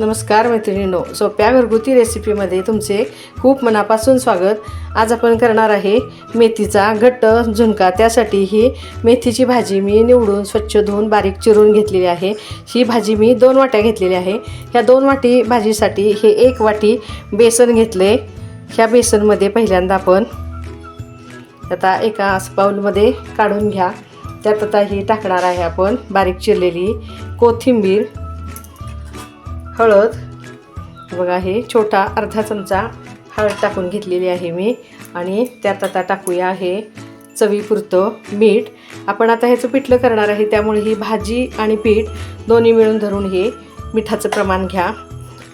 नमस्कार मैत्रिणींनो. सोप्या घरगुती रेसिपीमध्ये तुमचे खूप मनापासून स्वागत. आज आपण करणार आहे मेथीचा घट्ट झुणका. त्यासाठी ही मेथीची भाजी मी निवडून स्वच्छ धुवून बारीक चिरून घेतलेली आहे. ही भाजी मी दोन वाट्या घेतलेली आहे. ह्या दोन वाटी भाजीसाठी हे एक वाटी बेसन घेतले. ह्या बेसनमध्ये पहिल्यांदा आपण आता एका पाऊलमध्ये काढून घ्या. त्यात आता ही टाकणार आहे आपण बारीक चिरलेली कोथिंबीर. हळद. बघा हे छोटा अर्धा चमचा हळद टाकून घेतलेली आहे मी. आणि त्यात आता टाकूया हे चवीपुरतं मीठ. आपण आता ह्याचं पिठलं करणार आहे त्यामुळे ही भाजी आणि पीठ दोन्ही मिळून धरून हे मिठाचं प्रमाण घ्या.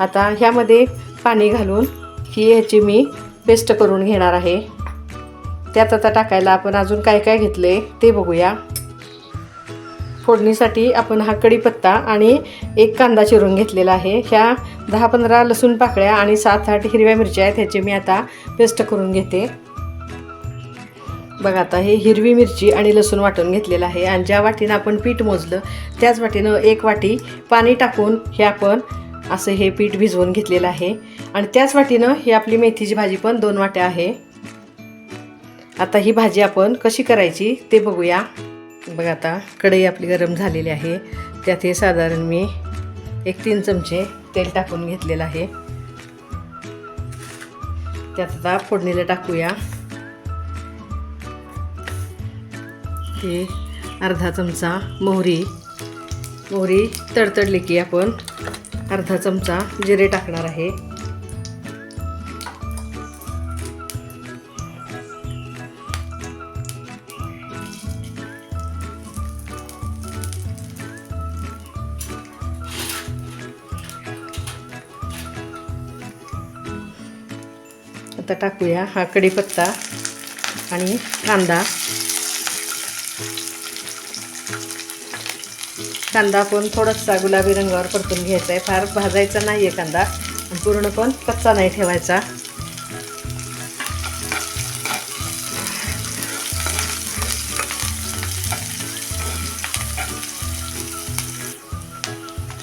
आता ह्यामध्ये पाणी घालून ही ह्याची मी पेस्ट करून घेणार आहे. त्यात आता टाकायला आपण अजून काय काय घेतले ते बघूया. फोडणीसाठी आपण हा कढीपत्ता आणि एक कांदा चिरून घेतलेला आहे. ह्या दहा पंधरा लसूण पाकळ्या आणि सात आठ हिरव्या मिरच्या आहेत ह्याची मी आता पेस्ट करून घेते. बघा आता हे हिरवी मिरची आणि लसूण वाटून घेतलेलं आहे आणि ज्या वाटीनं आपण पीठ मोजलं त्याच वाटीनं एक वाटी पाणी टाकून हे आपण असं हे पीठ भिजवून घेतलेलं आहे. आणि त्याच वाटीनं ही आपली मेथीची भाजी पण दोन वाट्या आहे. आता ही भाजी आपण कशी करायची ते बघूया. बघा आता कढई आपली गरम झालेली आहे. त्यात हे साधारण मी एक तीन चमचे तेल टाकून घेतलेलं आहे. त्यात आता फोडणीला टाकूया. हे अर्धा चमचा मोहरी. मोहरी तडतडली की आपण अर्धा चमचा जिरे टाकणार आहे. आता टाकूया. हा कढीपत्ता आणि कांदा. कांदा पण थोडासा गुलाबी रंगावर परतून घ्यायचा आहे फार भाजायचा नाही आहे कांदा. आणि पूर्ण पण कच्चा नाही ठेवायचा.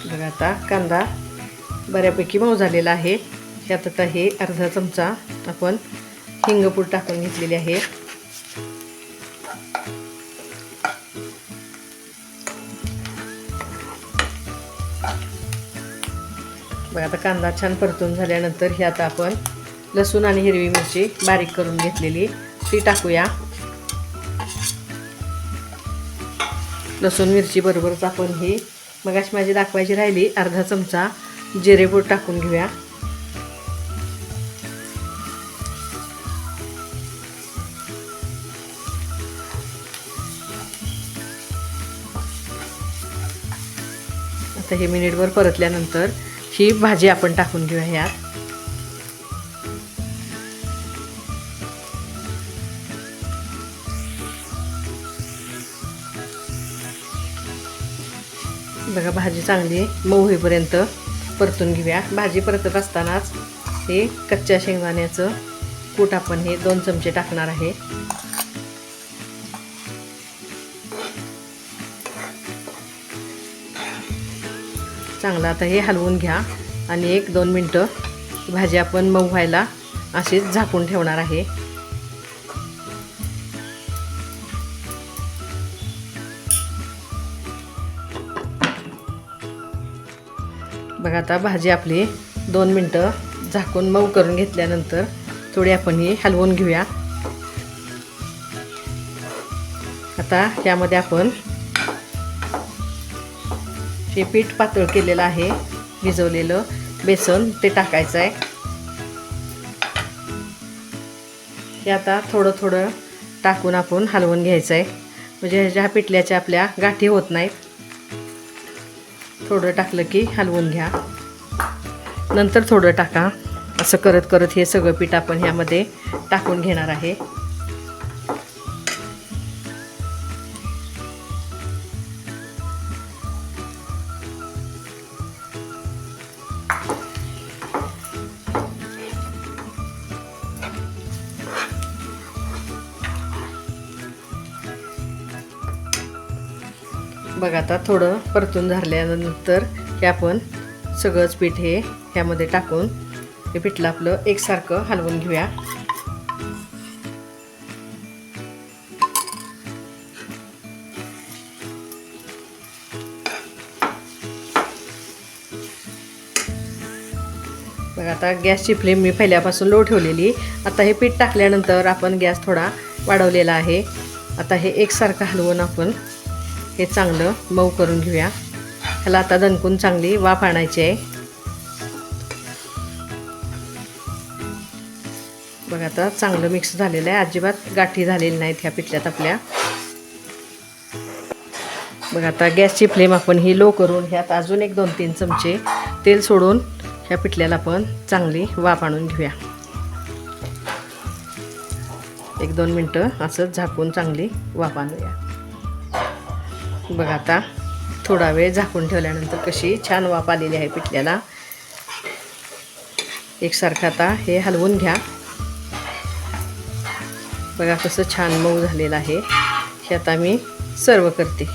बघा आता कांदा बऱ्यापैकी मऊ झालेला आहे. ह्यात आता हे अर्धा चमचा आपण हिंगपूड टाकून घेतलेली आहे. बघा आता कांदा छान परतून झाल्यानंतर हे आता आपण लसूण आणि हिरवी मिरची बारीक करून घेतलेली ती टाकूया. लसूण मिरची बरोबरच आपण ही मगाशी माझी दाखवायची राहिली अर्धा चमचा जिरेपूड टाकून घेऊया. आता हे मिनिटभर परतल्यानंतर ही भाजी आपण टाकून घेऊया यात. बघा भाजी चांगली मऊ होईपर्यंत परतून घेऊया. भाजी परतत असतानाच हे कच्च्या शेंगदाण्याचं कूट आपण हे दोन चमचे टाकणार आहे. चांगलं. आता हे हलवून घ्या आणि एक दोन मिनटं भाजी आपण मऊ व्हायला अशीच झाकून ठेवणार आहे. बघा आता भाजी आपली दोन मिनटं झाकून मऊ करून घेतल्यानंतर थोडी आपण ही हलवून घेऊया. आता यामध्ये आपण हे पीठ पातळ केलेलं आहे भिजवलेलं बेसन ते टाकायचं आहे हे आता थोडं थोडं टाकून आपण हलवून घ्यायचं आहे म्हणजे ह्याच्या पिठल्याच्या आपल्या गाठी होत नाहीत. थोडं टाकलं की हलवून घ्या. नंतर थोडं टाका. असं करत करत हे सगळं पीठ आपण ह्यामध्ये टाकून घेणार आहे. बघा आता थोडं परतून झाल्यानंतर हे आपण सगळंच पीठ हे ह्यामध्ये टाकून हे पिठलं आपलं एकसारखं हलवून घेऊया. बघा आता गॅसची फ्लेम मी पहिल्यापासून लो ठेवलेली. आता हे पीठ टाकल्यानंतर आपण गॅस थोडा वाढवलेला आहे. आता हे एकसारखं हलवून आपण हे चांगलं मऊ करून घेऊया. ह्याला आता दणकून चांगली वाफ आणायची आहे. बघा आता चांगलं मिक्स झालेलं आहे. अजिबात गाठी झालेली नाहीत ह्या पिठल्यात आपल्या. बघा आता गॅसची फ्लेम आपण ही लो करून ह्यात अजून एक दोन तीन चमचे तेल सोडून ह्या पिठल्याला आपण चांगली वाफ आणून घेऊया. एक दोन मिनटं असंच झाकून चांगली वाफ आणूया. बघा आता थोडा वेळ झाकून ठेवल्यानंतर कशी छान वाफ आलेली आहे पिठल्याला. एकसारखं आता हे हलवून घ्या. बघा कसं छान मऊ झालेलं आहे. हे आता मी सर्व करते.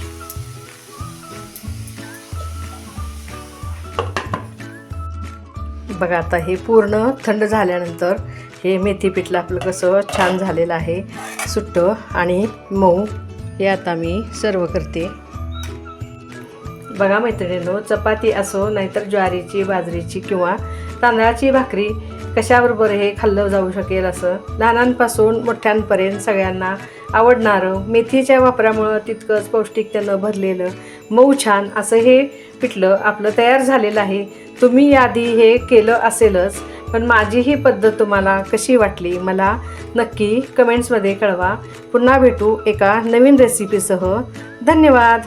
बघा आता हे पूर्ण थंड झाल्यानंतर हे मेथी पिठलं आपलं कसं छान झालेलं आहे. सुट्टं आणि मऊ. हे आता मी सर्व करते. बघा मैत्रिणींनो चपाती असो नाहीतर ज्वारीची बाजरीची किंवा तांदळाची भाकरी कशाबरोबर हे खाल्लं जाऊ शकेल असं लहानांपासून मोठ्यांपर्यंत सगळ्यांना आवडणारं मेथीच्या वापरामुळं तितकंच पौष्टिक त्यानं भरलेलं मऊ छान असं हे पिठलं आपलं तयार झालेलं आहे. तुम्ही यादी हे केलं असेलच पण माझी ही पद्धत तुम्हाला कशी वाटली मला नक्की कमेंट्समध्ये कळवा. पुन्हा भेटू एका नवीन रेसिपीसह धन्यवाद!